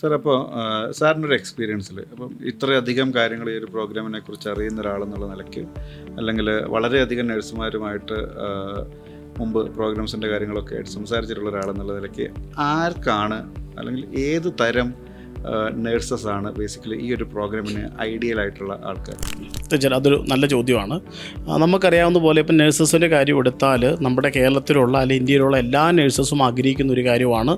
Sir അപ്പോൾ സാറിന്റെ ഒരു എക്സ്പീരിയൻസിൽ അപ്പം ഇത്രയധികം കാര്യങ്ങൾ ഈ ഒരു പ്രോഗ്രാമിനെ കുറിച്ച് അറിയുന്ന ഒരാളെന്നുള്ള നിലയ്ക്ക് അല്ലെങ്കിൽ വളരെയധികം നഴ്സുമാരുമായിട്ട് മുമ്പ് പ്രോഗ്രാംസിന്റെ കാര്യങ്ങളൊക്കെ ആയിട്ട് സംസാരിച്ചിട്ടുള്ള ഒരാളെന്നുള്ള നിലയ്ക്ക് ആർക്കാണ് അല്ലെങ്കിൽ ഏത് തരം നേഴ്സസ് ആണ് ബേസിക്കലി ഈ ഒരു പ്രോഗ്രാമിന് ഐഡിയൽ ആയിട്ടുള്ള ആൾക്കാർ? തീർച്ചയായും അതൊരു നല്ല ചോദ്യമാണ്. നമുക്കറിയാവുന്ന പോലെ ഇപ്പം നേഴ്സസിന്റെ കാര്യം എടുത്താൽ നമ്മുടെ കേരളത്തിലുള്ള അല്ലെങ്കിൽ ഇന്ത്യയിലുള്ള എല്ലാ നേഴ്സസും ആഗ്രഹിക്കുന്ന ഒരു കാര്യമാണ്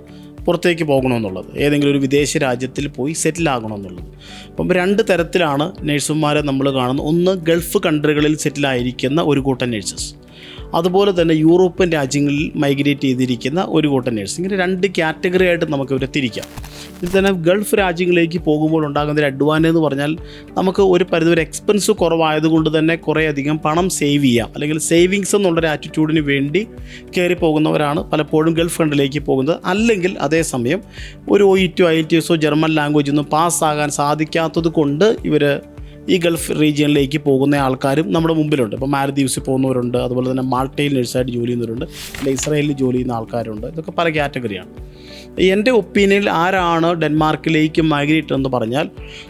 പുറത്തേക്ക് പോകണമെന്നുള്ളത്. ഏതെങ്കിലും ഒരു വിദേശ രാജ്യത്തിൽ പോയി സെറ്റിൽ ആകണമെന്നുള്ളത്. അപ്പം രണ്ട് തരത്തിലാണ് നഴ്സുമാരെ നമ്മൾ കാണുന്നത്. ഒന്ന് ഗൾഫ് കൺട്രികളിൽ സെറ്റിലായിരിക്കുന്ന ഒരു കൂട്ടം നഴ്സസ് അതുപോലെ തന്നെ യൂറോപ്യൻ രാജ്യങ്ങളിൽ മൈഗ്രേറ്റ് ചെയ്തിരിക്കുന്ന ഒരു കൂട്ടം നേഴ്സ് ഇങ്ങനെ രണ്ട് കാറ്റഗറി ആയിട്ട് നമുക്ക് ഇവരെ തിരിക്കാം. ഇതിൽ തന്നെ ഗൾഫ് രാജ്യങ്ങളിലേക്ക് പോകുമ്പോൾ ഉണ്ടാകുന്ന ഒരു അഡ്വാന്റേജ് എന്ന് പറഞ്ഞാൽ നമുക്ക് ഒരു പരിധിവരെ എക്സ്പെൻസ് കുറവായതുകൊണ്ട് തന്നെ കുറേയധികം പണം സേവ് ചെയ്യാം. അല്ലെങ്കിൽ സേവിങ്സ് എന്നുള്ളൊരു ആറ്റിറ്റ്യൂഡിന് വേണ്ടി കയറി പോകുന്നവരാണ് പലപ്പോഴും ഗൾഫ് കണ്ടിലേക്ക് പോകുന്നത്. അല്ലെങ്കിൽ അതേസമയം ഒരു ഒ ഇ ടി ഐ ടി എസോ ജർമ്മൻ ലാംഗ്വേജ് ഒന്നും പാസ്സാകാൻ സാധിക്കാത്തത് കൊണ്ട് ഇവർ ഈ ഗൾഫ് റീജിയനിലേക്ക് പോകുന്ന ആൾക്കാരും നമ്മുടെ മുമ്പിലുണ്ട്. ഇപ്പോൾ മാലദ്വീപ്സിൽ പോകുന്നവരുണ്ട് അതുപോലെ തന്നെ മാൾട്ടയിൽ നഴ്സായിട്ട് ജോലി ചെയ്യുന്നവരുണ്ട് അല്ലെ ഇസ്രായേലിൽ ജോലി ചെയ്യുന്ന ആൾക്കാരുണ്ട്. ഇതൊക്കെ പല കാറ്റഗറിയാണ്. എന്റെ ഒപ്പീനിയനിൽ ആരാണ് ഡെൻമാർക്കിലേക്ക് മൈഗ്രേറ്റ് എന്ന് പറഞ്ഞാൽ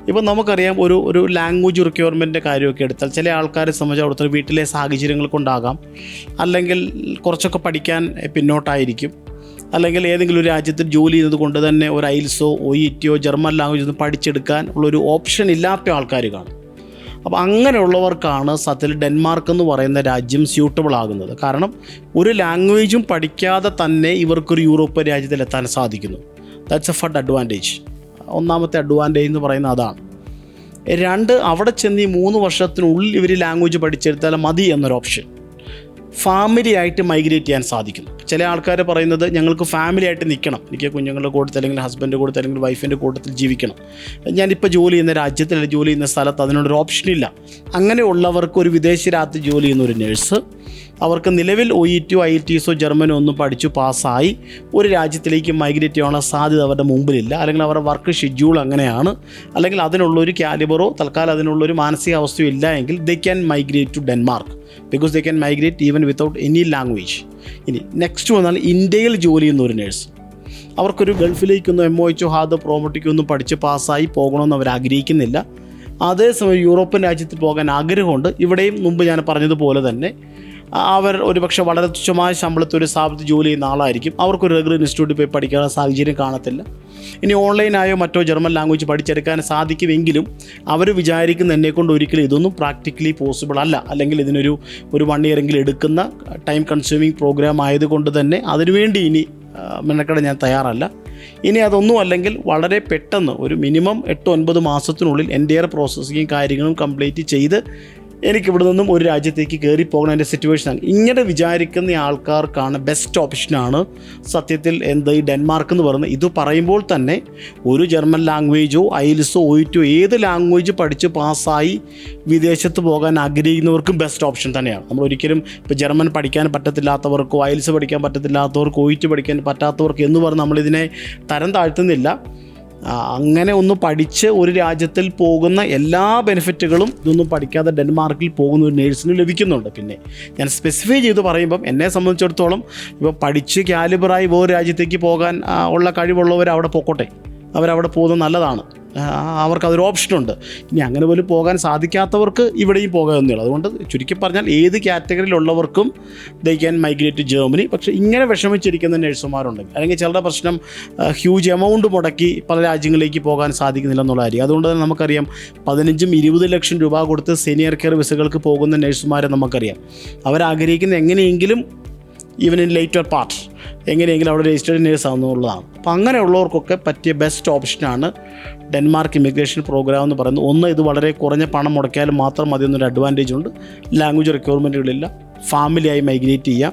ഇപ്പോൾ നമുക്കറിയാം ഒരു ഒരു ലാംഗ്വേജ് റിക്വയർമെന്റിന്റെ കാര്യമൊക്കെ എടുത്താൽ ചില ആൾക്കാരെ സംബന്ധിച്ച് അവിടുത്തെ വീട്ടിലെ സാഹചര്യങ്ങൾ കൊണ്ടാകാം. അല്ലെങ്കിൽ കുറച്ചൊക്കെ പഠിക്കാൻ പിന്നോട്ടായിരിക്കും. അല്ലെങ്കിൽ ഏതെങ്കിലും ഒരു രാജ്യത്ത് ജോലി ചെയ്തത് കൊണ്ട് തന്നെ ഒരു ഐൽസോ ഒ ഇ ടിയോ ജർമ്മൻ ലാംഗ്വേജ് ഒന്നും പഠിച്ചെടുക്കാൻ ഉള്ളൊരു ഓപ്ഷൻ ഇല്ലാത്ത ആൾക്കാർ കാണും. അപ്പോൾ അങ്ങനെയുള്ളവർക്കാണ് സത്യത്തിൽ ഡെൻമാർക്ക് എന്ന് പറയുന്ന രാജ്യം സ്യൂട്ടബിൾ ആകുന്നത്. കാരണം ഒരു ലാംഗ്വേജും പഠിക്കാതെ തന്നെ ഇവർക്കൊരു യൂറോപ്യൻ രാജ്യത്തിൽ എത്താൻ സാധിക്കുന്നു. ദാറ്റ്സ് എ ഫഡ് അഡ്വാന്റേജ് ഒന്നാമത്തെ അഡ്വാന്റേജ് എന്ന് പറയുന്നത് അതാണ്. രണ്ട് അവിടെ ചെന്ന് ഈ മൂന്ന് വർഷത്തിനുള്ളിൽ ഇവർ ലാംഗ്വേജ് പഠിച്ചെടുത്താൽ മതി എന്നൊരു ഓപ്ഷൻ ഫാമിലി ആയിട്ട് മൈഗ്രേറ്റ് ചെയ്യാൻ സാധിക്കുന്നു ചില ആൾക്കാർ പറയുന്നത് ഞങ്ങൾക്ക് ഫാമിലി ആയിട്ട് നിൽക്കണം. എനിക്ക് കുഞ്ഞുങ്ങളുടെ കൂട്ടത്തിൽ അല്ലെങ്കിൽ ഹസ്ബൻഡ് കൂട്ടത്തിൽ അല്ലെങ്കിൽ വൈഫിന്റെ കൂട്ടത്തിൽ ജീവിക്കണം. ഞാനിപ്പോൾ ജോലി ചെയ്യുന്ന രാജ്യത്തിൽ അല്ലെങ്കിൽ ജോലി ചെയ്യുന്ന സ്ഥലത്ത് അതിനൊരു ഓപ്ഷൻ ഇല്ല. അങ്ങനെയുള്ളവർക്ക് ഒരു വിദേശ രാജ്യത്ത് ജോലി ചെയ്യുന്ന ഒരു നേഴ്സ് അവർക്ക് നിലവിൽ ഒ ഇ ടിയോ ഐ ടി എസോ ജർമ്മനോ ഒന്നും പഠിച്ചു പാസ്സായി. ഒരു രാജ്യത്തിലേക്ക് മൈഗ്രേറ്റ് ചെയ്യാനുള്ള സാധ്യത അവരുടെ മുമ്പിലില്ല. അല്ലെങ്കിൽ അവരുടെ വർക്ക് ഷെഡ്യൂൾ അങ്ങനെയാണ്. അല്ലെങ്കിൽ അതിനുള്ളൊരു കാലിബറോ തൽക്കാലം അതിനുള്ളൊരു മാനസികാവസ്ഥയോ ഇല്ല എങ്കിൽ they can migrate to Denmark because they can migrate even without any language ഇനി നെക്സ്റ്റ് വന്നാൽ ഇന്ത്യയിൽ ജോലി ചെയ്യുന്ന ഒരു നേഴ്സ് അവർക്കൊരു ഗൾഫിലേക്കൊന്നും എം ഒ എച്ചോ ഹാദോ പ്രോമോട്ടിക്കോ ഒന്നും പഠിച്ച് പാസ്സായി പോകണമെന്ന് അവർ ആഗ്രഹിക്കുന്നില്ല. അതേസമയം യൂറോപ്യൻ രാജ്യത്തിൽ പോകാൻ ആഗ്രഹമുണ്ട്. ഇവിടെയും മുമ്പ് ഞാൻ പറഞ്ഞതുപോലെ തന്നെ അവർ ഒരുപക്ഷെ വളരെ തുച്ഛമായ ശമ്പളത്തിൽ ഒരു സ്ഥാപനത്തിൽ ജോലി ചെയ്യുന്ന ആളായിരിക്കും. അവർക്കൊരു റെഗുലർ ഇൻസ്റ്റിറ്റ്യൂട്ടിൽ പോയി പഠിക്കാനുള്ള സാഹചര്യം കാണത്തില്ല. ഇനി ഓൺലൈനായോ മറ്റോ ജർമ്മൻ ലാംഗ്വേജ് പഠിച്ചെടുക്കാൻ സാധിക്കുമെങ്കിലും അവർ വിചാരിക്കുന്ന എന്നെ കൊണ്ട് ഒരിക്കലും ഇതൊന്നും പ്രാക്ടിക്കലി പോസിബിൾ അല്ല. അല്ലെങ്കിൽ ഇതിനൊരു ഒരു വൺ ഇയർ ഇയറെങ്കിലും എടുക്കുന്ന ടൈം കൺസ്യൂമിങ് പ്രോഗ്രാം ആയതുകൊണ്ട് തന്നെ അതിനുവേണ്ടി ഇനി മെനക്കെട ഞാൻ തയ്യാറല്ല. ഇനി അതൊന്നും അല്ലെങ്കിൽ വളരെ പെട്ടെന്ന് ഒരു മിനിമം എട്ട് ഒൻപത് മാസത്തിനുള്ളിൽ എന്റെ പ്രോസസ്സിങ്ങും കാര്യങ്ങളും കംപ്ലീറ്റ് ചെയ്ത് എനിക്ക് ഇവിടെ നിന്നും ഒരു രാജ്യത്തേക്ക് കയറി എന്റെ സിറ്റുവേഷനാണ് ഇങ്ങനെ വിചാരിക്കുന്ന ആൾക്കാർക്കാണ് ബെസ്റ്റ് ഓപ്ഷനാണ് സത്യത്തിൽ എന്ത് ഈ ഡെൻമാർക്ക് എന്ന് പറയുന്നത്. ഇത് പറയുമ്പോൾ തന്നെ ഒരു ജർമ്മൻ ലാംഗ്വേജോ ഐൽസോ ഒയിറ്റോ ഏത് ലാംഗ്വേജ് പഠിച്ച് പാസ്സായി വിദേശത്ത് പോകാൻ ആഗ്രഹിക്കുന്നവർക്കും ബെസ്റ്റ് ഓപ്ഷൻ തന്നെയാണ്. നമ്മൾ ഒരിക്കലും ഇപ്പോൾ ജർമ്മൻ പഠിക്കാൻ പറ്റത്തില്ലാത്തവർക്കോ ഐൽസ് പഠിക്കാൻ പറ്റത്തില്ലാത്തവർക്കോ ഒയിറ്റ് പഠിക്കാൻ പറ്റാത്തവർക്ക് എന്ന് പറഞ്ഞ് നമ്മളിതിനെ തരം താഴ്ത്തുന്നില്ല. അങ്ങനെ ഒന്ന് പഠിച്ച് ഒരു രാജ്യത്തിൽ പോകുന്ന എല്ലാ ബെനിഫിറ്റുകളും ഇതൊന്നും പഠിക്കാതെ ഡെൻമാർക്കിൽ പോകുന്ന ഒരു നേഴ്സിന് ലഭിക്കുന്നുണ്ട്. പിന്നെ ഞാൻ സ്പെസിഫൈ ചെയ്ത് പറയുമ്പം എന്നെ സംബന്ധിച്ചിടത്തോളം ഇപ്പോൾ പഠിച്ച് കാലിബറായി വേറെ രാജ്യത്തേക്ക് പോകാൻ ഉള്ള കഴിവുള്ളവർ അവിടെ പോക്കോട്ടെ. അവരവിടെ പോകുന്നത് നല്ലതാണ്. അവർക്ക് അതൊരു ഓപ്ഷനുണ്ട്. ഇനി അങ്ങനെ പോലും പോകാൻ സാധിക്കാത്തവർക്ക് ഇവിടെയും പോകാമെന്നുള്ളൂ അതുകൊണ്ട് ചുരുക്കി പറഞ്ഞാൽ ഏത് കാറ്റഗറിയിലുള്ളവർക്കും they can migrate to Germany പക്ഷേ ഇങ്ങനെ വിഷമിച്ചിരിക്കുന്ന നഴ്സുമാരുണ്ടെങ്കിൽ അല്ലെങ്കിൽ ചിലരുടെ പ്രശ്നം ഹ്യൂജ് എമൗണ്ട് മുടക്കി പല രാജ്യങ്ങളിലേക്ക് പോകാൻ സാധിക്കുന്നില്ല എന്നുള്ളതായിരിക്കും. അതുകൊണ്ട് തന്നെ നമുക്കറിയാം പതിനഞ്ചും ഇരുപത് ലക്ഷം രൂപ കൊടുത്ത് സീനിയർ കെയർ വിസകൾക്ക് പോകുന്ന നഴ്സുമാരെ നമുക്കറിയാം. അവരാഗ്രഹിക്കുന്ന എങ്ങനെയെങ്കിലും ഈവൻ ഇൻ ലേറ്റർ പാർട്ട് എങ്ങനെയെങ്കിലും അവിടെ രജിസ്റ്റേഡ് നേഴ്സ് ആവുന്നുള്ളതാണ്. അപ്പം അങ്ങനെയുള്ളവർക്കൊക്കെ പറ്റിയ ബെസ്റ്റ് ഓപ്ഷനാണ് ഡെൻമാർക്ക് ഇമിഗ്രേഷൻ പ്രോഗ്രാം എന്ന് പറയുന്നത്. ഒന്ന് ഇത് വളരെ കുറഞ്ഞ പണം മുടക്കിയാൽ മാത്രം മതി എന്നൊരു അഡ്വാന്റേജ് ഉണ്ട്. ലാംഗ്വേജ് റിക്വയർമെന്റുകളില്ല ഫാമിലിയായി മൈഗ്രേറ്റ് ചെയ്യാം.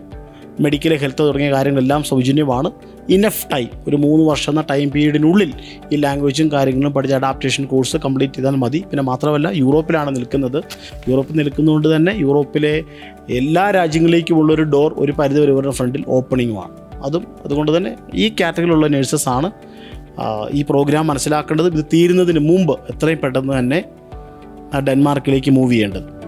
മെഡിക്കൽ ഹെൽത്ത് തുടങ്ങിയ കാര്യങ്ങളെല്ലാം സൗജന്യമാണ്. ഇനഫ് ടൈം ഒരു മൂന്ന് വർഷം എന്ന ടൈം പീരീഡിനുള്ളിൽ ഈ ലാംഗ്വേജും കാര്യങ്ങളും പഠിച്ച അഡാപ്റ്റേഷൻ കോഴ്സ് കംപ്ലീറ്റ് ചെയ്താൽ മതി. പിന്നെ മാത്രമല്ല യൂറോപ്പിലാണ് നിൽക്കുന്നത്. യൂറോപ്പിൽ നിൽക്കുന്നതുകൊണ്ട് തന്നെ യൂറോപ്പിലെ എല്ലാ രാജ്യങ്ങളിലേക്കുമുള്ളൊരു ഡോർ ഒരു പരിധിവരെ ഇവരുടെ ഫ്രണ്ടിൽ ഓപ്പണിങ്ങുമാണ് അതും അതുകൊണ്ട് തന്നെ ഈ കാറ്റഗറിയിലുള്ള നേഴ്സസ് ആണ് ഈ പ്രോഗ്രാം മനസ്സിലാക്കേണ്ടത്. ഇത് തീരുന്നതിന് മുമ്പ് എത്രയും പെട്ടെന്ന് തന്നെ ഡെൻമാർക്കിലേക്ക് മൂവ് ചെയ്യേണ്ടത്.